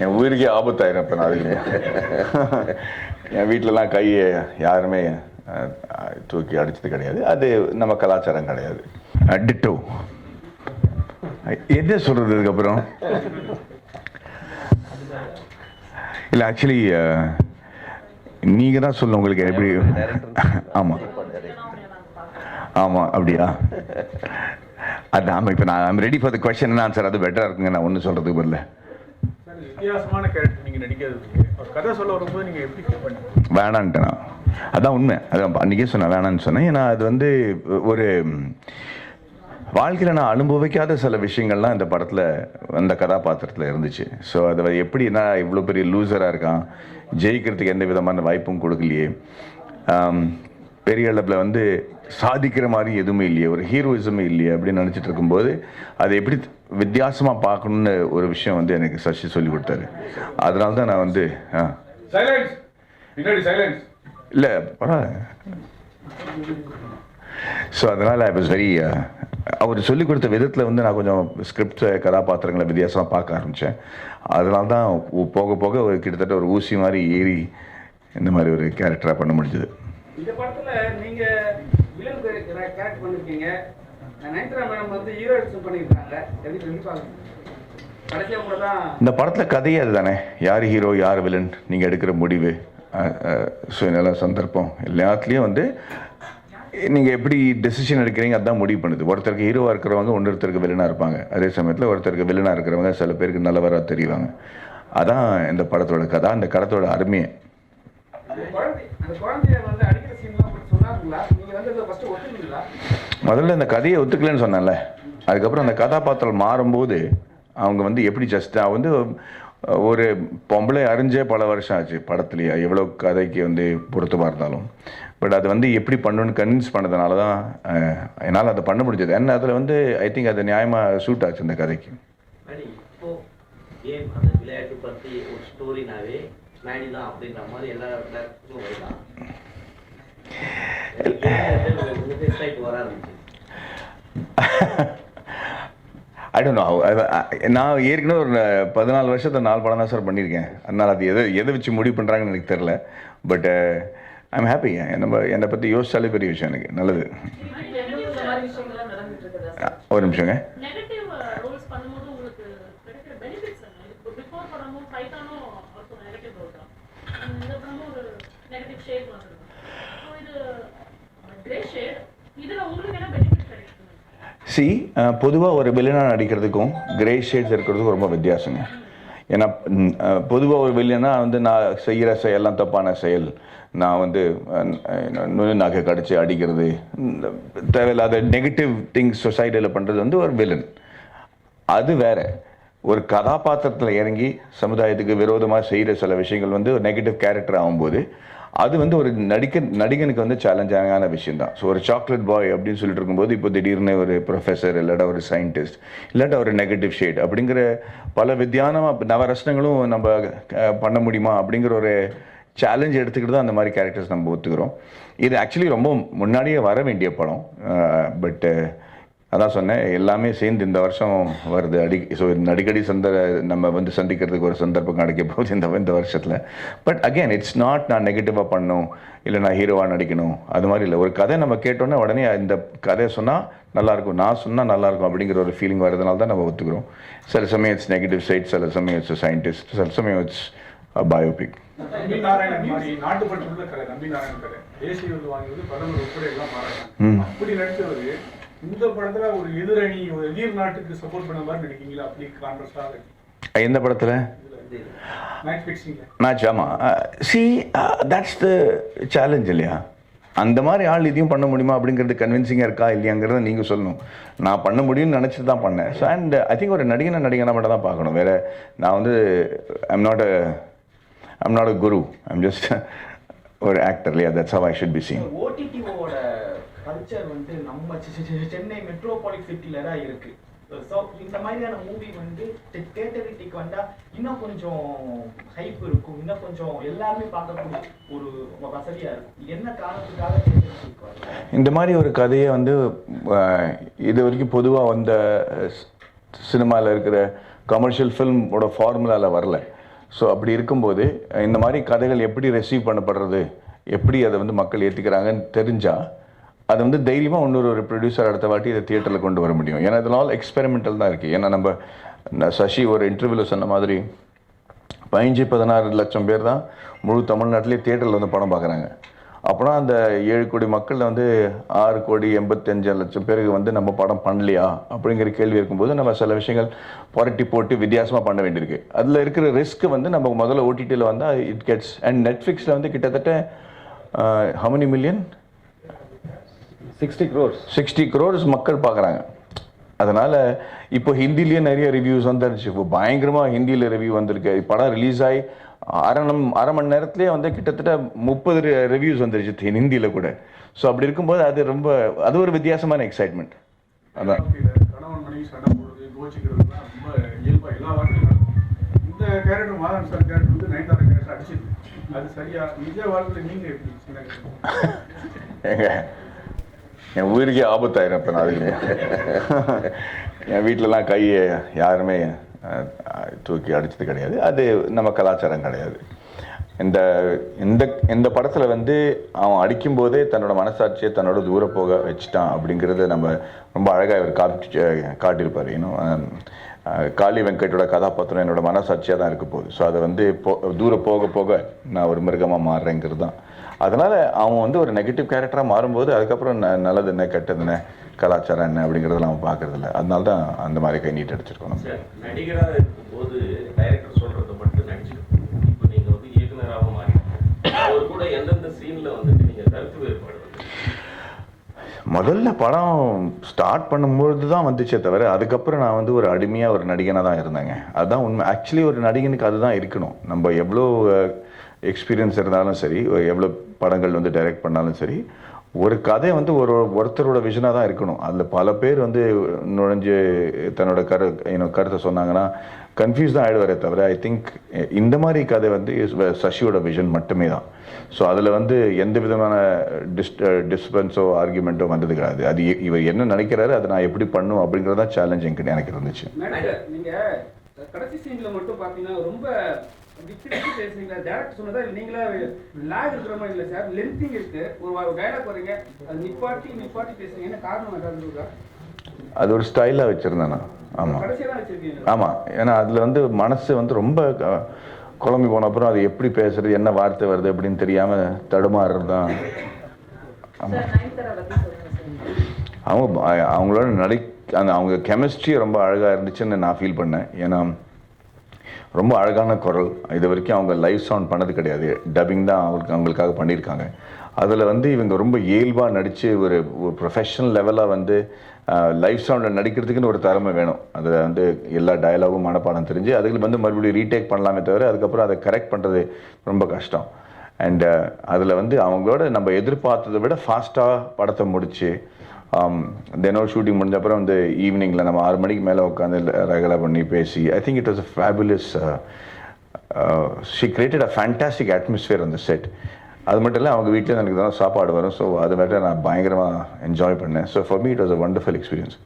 என் உயிருக்கே ஆபத்தாயிரும் இப்போ நான் அதுக்கு என் வீட்டிலலாம் கையை யாருமே தூக்கி அடிச்சது கிடையாது. அது நம்ம கலாச்சாரம் கிடையாது. டிட்டோ என்ன சொல்றது அதுக்கப்புறம் இல்லை ஆக்சுவலி நீங்கள் தான் சொல்லணும் உங்களுக்கு எப்படி ஆமாம் ஆமாம் அப்படியா? அது ஆமாம் இப்போ நான் ready for the question answer அது பெட்டராக இருக்குங்க நான் ஒன்றும் சொல்கிறதுக்கு பதில்ல வித்தியாசமான கேரக்டர் நீங்க நடிக்கிறதுக்கு. ஒரு கதை சொல்ல வரும்போது நீங்க எப்படி ஃபீல் பண்ணீங்க? நான். அதான் உண்மை. அதான் அன்றைக்கே சொன்னேன் வேணான்னு சொன்னேன். ஏன்னா அது வந்து ஒரு வாழ்க்கையில் நான் அனுபவிக்காத சில விஷயங்கள்லாம் இந்த படத்தில் அந்த கதாபாத்திரத்தில் இருந்துச்சு. ஸோ அதை எப்படின்னா இவ்வளோ பெரிய லூசராக இருக்கான்? ஜெயிக்கிறதுக்கு எந்த விதமான வாய்ப்பும் கொடுக்கலையே. பெரிய அளவில் வந்து சாதிக்கிற மாதிரி எதுவுமே இல்லையே ஒரு ஹீரோயிசமே இல்லையே அப்படின்னு நினச்சிட்டு இருக்கும்போது அதை எப்படி வித்தியாசமாக பார்க்கணுன்னு ஒரு விஷயம் வந்து எனக்கு சசி சொல்லி கொடுத்தாரு. அதனால தான் நான் வந்து ஆ. இல்லை பரவாயில்ல ஸோ அதனால் ஐ வாஸ் வெரி அவர் சொல்லிக் கொடுத்த விதத்தில் வந்து நான் கொஞ்சம் ஸ்கிரிப்ட் கதாபாத்திரங்களை வித்தியாசமாக பார்க்க ஆரம்பித்தேன் அதனால தான் போக போக ஒரு கிட்டத்தட்ட ஒரு ஊசி மாதிரி ஏறி இந்த மாதிரி ஒரு கேரக்டராக பண்ண முடிஞ்சது. இந்த படத்துல நீங்க வில்லன் கேரக்டர் பண்ணிருக்கீங்க. நயன்தாரா மேடம் வந்து எப்படி சொல்லி பாருங்க. கடைசியா கூட தான் இந்த படத்தில் கதையே அதுதானே. யார் ஹீரோ யார் வில்லன் நீங்கள் எடுக்கிற முடிவு சுயநல சந்தர்ப்பம் எல்லாத்துலேயும் வந்து நீங்கள் எப்படி டெசிஷன் எடுக்கிறீங்க அதான் முடிவு பண்ணுது. ஒருத்தருக்கு ஹீரோவாக இருக்கிறவங்க இன்னொருத்தருக்கு வில்லனாக இருப்பாங்க. அதே சமயத்தில் ஒருத்தருக்கு வில்லனாக இருக்கிறவங்க சில பேருக்கு நல்லவராக தெரிவாங்க. அதான் இந்த படத்தோட கதை. அந்த கடத்தோட அருமையை அந்த குழந்தை அந்த குழந்தைய வந்து அடிக்கிற சீன்லாம் சொன்னாங்களா நீங்க வந்து அதை ஃபர்ஸ்ட் ஒத்துக்கிறீங்களா முதல்ல இந்த கதையை ஒத்துக்கலன்னு சொன்னேன்ல. அதுக்கப்புறம் அந்த கதாபாத்திரம் மாறும்போது அவங்க வந்து எப்படி ஜஸ்ட் வந்து ஒரு பொம்பளை அறிஞ்சே பல வருஷம் ஆச்சு படத்துலையே. எவ்வளோ கதைக்கு வந்து பொருத்தமாக இருந்தாலும். பட் அது வந்து எப்படி பண்ணணும்னு கன்வின்ஸ் பண்ணதுனால தான் என்னால் அதை பண்ண முடிஞ்சது. ஏன்னா அதில் வந்து ஐ திங்க் அது நியாயமாக சூட் ஆச்சு கதைக்கு. அந்த விளையாட்டு பற்றி ஒரு ஸ்டோரினாவே மேடி தான் அப்படின்ற மாதிரி எல்லா வரலாம் ஐ டோன்ட் நோ நான் ஏற்கனவே ஒரு பதினாலு வருஷத்தை நாலு படம் தான் சார் பண்ணியிருக்கேன். அதனால் அது எதை எதை வச்சு முடிவு பண்ணுறாங்கன்னு எனக்கு தெரில பட் ஐம் ஹாப்பி நம்ம என்னை பற்றி யோசிச்சாலே பெரிய விஷயம் எனக்கு. நல்லது. ஒரு நிமிஷங்க. நெகட்டிவ் ரோல்ஸ் வந்துடும் உங்களுக்கு கிடைக்கிற பெனிஃபிட்ஸ் என்ன இப்போ பிஃபோர் படமும் ஃபைட்டானும் ஆல்சோ நெகட்டிவ் ரோல் தான் இந்த படமும் ஒரு நெகட்டிவ் ஷேட் வந்துருக்கு ஸோ இது கிரே ஷேட் இதில் உங்களுக்கு என்ன பெனிஃபிட் கிடைக்குது சி uh, பொதுவாக ஒரு வில்லனாக நடிக்கிறதுக்கும் கிரே ஷேட்ஸ் இருக்கிறதுக்கும் ரொம்ப வித்தியாசங்க. ஏன்னா பொதுவாக ஒரு வில்லனா வந்து நான் செய்கிற செயல்லாம் தப்பான செயல். நான் வந்து நுழு நகை கடிச்சு அடிக்கிறது. தேவையில்லாத நெகட்டிவ் திங்ஸ் சொசைட்டியில் பண்ணுறது வந்து ஒரு வில்லன் அது வேற. ஒரு கதாபாத்திரத்தில் இறங்கி சமுதாயத்துக்கு விரோதமாக செய்கிற சில விஷயங்கள் வந்து ஒரு நெகட்டிவ் கேரக்டர் ஆகும்போது அது வந்து ஒரு நடிக்க நடிகனுக்கு வந்து சேலஞ்சான விஷயம் தான் ஸோ ஒரு சாக்லேட் பாய் அப்படின்னு சொல்லிட்டு இருக்கும்போது இப்போ திடீர்னு ஒரு ப்ரொஃபஸர் இல்லாட்டா ஒரு சயின்டிஸ்ட் இல்லாட்டா ஒரு நெகட்டிவ் ஷேட் அப்படிங்கிற பல வித்தியானமாக நவரசனங்களும் நம்ம பண்ண முடியுமா அப்படிங்கிற ஒரு சேலஞ்ச் எடுத்துக்கிட்டு தான் அந்த மாதிரி கேரக்டர்ஸ் நம்ம ஒத்துக்கிறோம். இது ஆக்சுவலி ரொம்ப முன்னாடியே வர வேண்டிய படம். பட்டு அதான் சொன்னேன் எல்லாமே சேர்ந்து இந்த வருஷம் வருது. அடி ஸோ அடிக்கடி சந்த நம்ம வந்து சந்திக்கிறதுக்கு ஒரு சந்தர்ப்பம் கிடைக்க போகுது இந்த இந்த வருஷத்தில். பட் அகைன் இட்ஸ் நாட் நான் நெகட்டிவாக பண்ணணும் இல்லை நான் ஹீரோவாக நடிக்கணும். அது மாதிரி இல்லை. ஒரு கதை நம்ம கேட்டோன்னே உடனே இந்த கதையை சொன்னால் நல்லாயிருக்கும் நான் சொன்னால் நல்லாயிருக்கும் அப்படிங்கிற ஒரு ஃபீலிங் வரதுனால தான் நம்ம ஒத்துக்கிறோம். சில சமயம் இட்ஸ் நெகட்டிவ் சைட் சில சமயம் இட்ஸ் சயின்டிஸ்ட் சில சமயம் இட்ஸ் பயோபிக் நம்பி இந்த படத்துல ஒரு எதிரணி ஒரு எதிர் நாட்டுக்கு சப்போர்ட் பண்ண மாதிரி நடிக்கீங்களா அப்படி கான்ட்ரஸ்டா இருக்கு. எந்த படத்தில்? மேட்ச் ஆமாம் சி தட்ஸ் த சேலஞ்ச் இல்லையா? அந்த மாதிரி ஆள் இதையும் பண்ண முடியுமா அப்படிங்கிறது கன்வின்சிங்காக இருக்கா இல்லையாங்கிறத நீங்கள் சொல்லணும். நான் பண்ண முடியும்னு நினச்சிட்டு தான் பண்ணேன். ஸோ அண்ட் ஐ திங்க் ஒரு நடிகனை நடிகனை மட்டும் தான் பார்க்கணும். வேறு நான் வந்து I'm not a I'm not a guru I'm just ஒரு ஆக்டர் இல்லையா that's how I should be scene ஓடிடிஓட culture வந்து நம்ம சென்னை மெட்ரோபாலிக் சிட்டில தான் இருக்கு. ஸோ இந்த மாதிரியான மூவி வந்து தேட்டரிட்டிக்கு வந்தா இன்னும் கொஞ்சம் ஹைப் இருக்கும். இன்னும் கொஞ்சம் எல்லாருமே பார்க்கக்கூடிய ஒரு வசதியா இருக்கும். என்ன காரணத்துக்காக இந்த மாதிரி ஒரு கதையை வந்து இது வரைக்கும் பொதுவாக வந்த சினிமாவில் இருக்கிற கமர்ஷியல் ஃபில்மோட ஃபார்முலாவில் வரல. ஸோ அப்படி இருக்கும்போது இந்த மாதிரி கதைகள் எப்படி ரெசீவ் பண்ணப்படுறது? எப்படி அதை வந்து மக்கள் ஏற்றுக்கிறாங்கன்னு தெரிஞ்சால் அது வந்து தைரியமாக இன்னொரு ஒரு ப்ரொடியூசர் அடுத்த வாட்டி இதை தியேட்டரில் கொண்டு வர முடியும். ஏன்னா இதெல்லாம் ஆல் எக்ஸ்பெரிமெண்டல் தான் இருக்குது ஏன்னா நம்ம சசி ஒரு இன்டர்வியூவில் சொன்ன மாதிரி பதினஞ்சு பதினாறு லட்சம் பேர் தான் முழு தமிழ்நாட்டிலே தியேட்டரில் வந்து படம் பார்க்குறாங்க. அப்போனா அந்த ஏழு கோடி மக்களில் வந்து ஆறு கோடி எண்பத்தஞ்சு லட்சம் பேருக்கு வந்து நம்ம படம் பண்ணலையா? அப்படிங்கிற கேள்வி இருக்கும்போது நம்ம சில விஷயங்கள் புரட்டி போட்டு வித்தியாசமாக பண்ண வேண்டியிருக்கு. அதில் இருக்கிற ரிஸ்க் வந்து நம்ம முதல்ல ஓடிடியில் வந்தால் இட் கெட்ஸ் அண்ட் நெட்ஃப்ளிக்ஸில் வந்து கிட்டத்தட்ட how many million sixty crores sixty crores மக்கள் பார்க்குறாங்க அதனால் இப்போ ஹிந்திலேயே நிறைய ரிவ்யூஸ் வந்துருச்சு. இப்போ பயங்கரமாக ஹிந்தியில் ரிவ்யூ வந்திருக்கு. படம் ரிலீஸ் ஆகி அரை நம் அரை மணி நேரத்துலேயே வந்து கிட்டத்தட்ட முப்பது ரிவ்யூஸ் வந்துருச்சு ஹிந்தியில் கூட. ஸோ அப்படி இருக்கும்போது அது ரொம்ப அது ஒரு வித்தியாசமான எக்ஸைட்மெண்ட் அதான். என் உயிருக்கே ஆபத்தாயிரும் இப்போ நான் அதுக்கு. என் வீட்டிலலாம் கையை யாருமே தூக்கி அடித்தது கிடையாது. அது நம்ம கலாச்சாரம் கிடையாது. இந்த இந்த இந்த படத்தில் வந்து அவன் அடிக்கும்போதே தன்னோட மனசாட்சியை தன்னோட தூர போக வச்சுட்டான் அப்படிங்கிறத நம்ம ரொம்ப அழகாக இவர் காட்டி காட்டியிருப்பார். இன்னும் காளி வெங்கட்டோட கதாபாத்திரம் என்னோட மனசாட்சியாக தான் இருக்க போகுது. ஸோ அதை வந்து போ தூரம் போக போக நான் ஒரு மிருகமாக மாறுறேங்கிறது தான். அதனால் அவன் வந்து ஒரு நெகட்டிவ் கேரக்டராக மாறும்போது அதுக்கப்புறம் ந- நல்லது என்ன கெட்டது என்ன கலாச்சாரம் என்ன அப்படிங்கிறதெல்லாம் அவன் பார்க்கறதில்ல. அதனால தான் அந்த மாதிரி கை நீட்டு அடிச்சிருக்கோம் நம்ம நடிகராக இருக்கும்போது டைரக்டர் சொல்றதை மட்டும் நடிச்சிருக்கோம் இப்போ நீங்க வந்து இயக்குனராகவும் மாறி அவர் கூட எந்தெந்த சீன்ல வந்துட்டு நீங்க கருத்து வேறுபாடு முதல்ல படம் ஸ்டார்ட் பண்ணும்பொழுது தான் வந்துச்சே தவிர அதுக்கப்புறம் நான் வந்து ஒரு அடிமையாக ஒரு நடிகனாக தான் இருந்தேங்க. அதுதான் உண்மை. ஆக்சுவலி ஒரு நடிகனுக்கு அதுதான் இருக்கணும். நம்ம எவ்வளோ எக்ஸ்பீரியன்ஸ் இருந்தாலும் சரி எவ்வளோ படங்கள் வந்து டைரக்ட் பண்ணாலும் சரி ஒரு கதை வந்து ஒரு ஒருத்தரோட விஷனாக தான் இருக்கணும். அதில் பல பேர் வந்து நுழைஞ்சு தன்னோட கரு இன்னும் கருத்தை சொன்னாங்கன்னா கன்ஃபியூஸ் தான் ஆகிடுவாரே தவிர ஐ திங்க் இந்த மாதிரி கதை வந்து சசியோட விஷன் மட்டுமே தான். ஸோ அதில் வந்து எந்த விதமான டிஸ் டிஸ்பென்ஸோ ஆர்குமெண்ட்டோ வந்தது கிடையாது. அது இவர் என்ன நினைக்கிறாரு அதை நான் எப்படி பண்ணும் அப்படிங்கிறது தான் எனக்கு இருந்துச்சு. கடைசி சீன்ல மட்டும் பார்த்தீங்கன்னா ரொம்ப விட்டு பேசுறீங்களா? டேரக்டர் சொன்னதா இல்ல நீங்களா? லாக் இருக்கிற மாதிரி இல்ல சார் லென்த்திங் இருக்கு. ஒரு டைலாக் வரீங்க அது நிப்பாட்டி நிப்பாட்டி பேசுறீங்க. என்ன காரணம் ஏதாவது இருக்கா அது ஒரு ஸ்டைலாக வச்சுருந்தேன் நான். ஆமாம் கடைசியா தான் வச்சிருக்கீங்க ஆமாம் ஏன்னா அதில் வந்து மனசு வந்து ரொம்ப குழம்பி போன அப்புறம் அது எப்படி பேசுறது என்ன வார்த்தை வருது அப்படின்னு தெரியாமல் தடுமாறுறது தான் ஆமாம் அவங்க அவங்களோட நடி அந்த அவங்க கெமிஸ்ட்ரி ரொம்ப அழகாக இருந்துச்சுன்னு நான் ஃபீல் பண்ணேன். ஏன்னா ரொம்ப அழகான குரல். இது வரைக்கும் அவங்க லைவ் சவுண்ட் பண்ணது கிடையாது. டப்பிங் தான் அவங்களுக்கு அவங்களுக்காக பண்ணியிருக்காங்க. அதில் வந்து இவங்க ரொம்ப இயல்பாக நடித்து ஒரு ஒரு ப்ரொஃபஷனல் லெவலாக வந்து லைஃப் சவுண்டில் நடிக்கிறதுக்குன்னு ஒரு திறமை வேணும். அதில் வந்து எல்லா டயலாகும் மனப்பாடம் தெரிஞ்சு அதுக்கு வந்து மறுபடியும் ரீடேக் பண்ணலாமே தவிர அதுக்கப்புறம் அதை கரெக்ட் பண்ணுறது ரொம்ப கஷ்டம். அண்டு அதில் வந்து அவங்களோட நம்ம எதிர்பார்த்ததை விட ஃபாஸ்ட்டாக படத்தை முடித்து தினம் ஷூட்டிங் முடிஞ்ச அப்புறம் வந்து ஈவினிங்கில் நம்ம ஆறு மணிக்கு மேலே உட்காந்து ரெகுலர் பண்ணி பேசி I think it was a fabulous she created a fantastic atmosphere அந்த செட் அது மட்டும் இல்லை அவங்க வீட்டில் எனக்கு தான் சாப்பாடு வரும். ஸோ அதை மட்டும் நான் பயங்கரமாக என்ஜாய் பண்ணேன். So for me it was a wonderful experience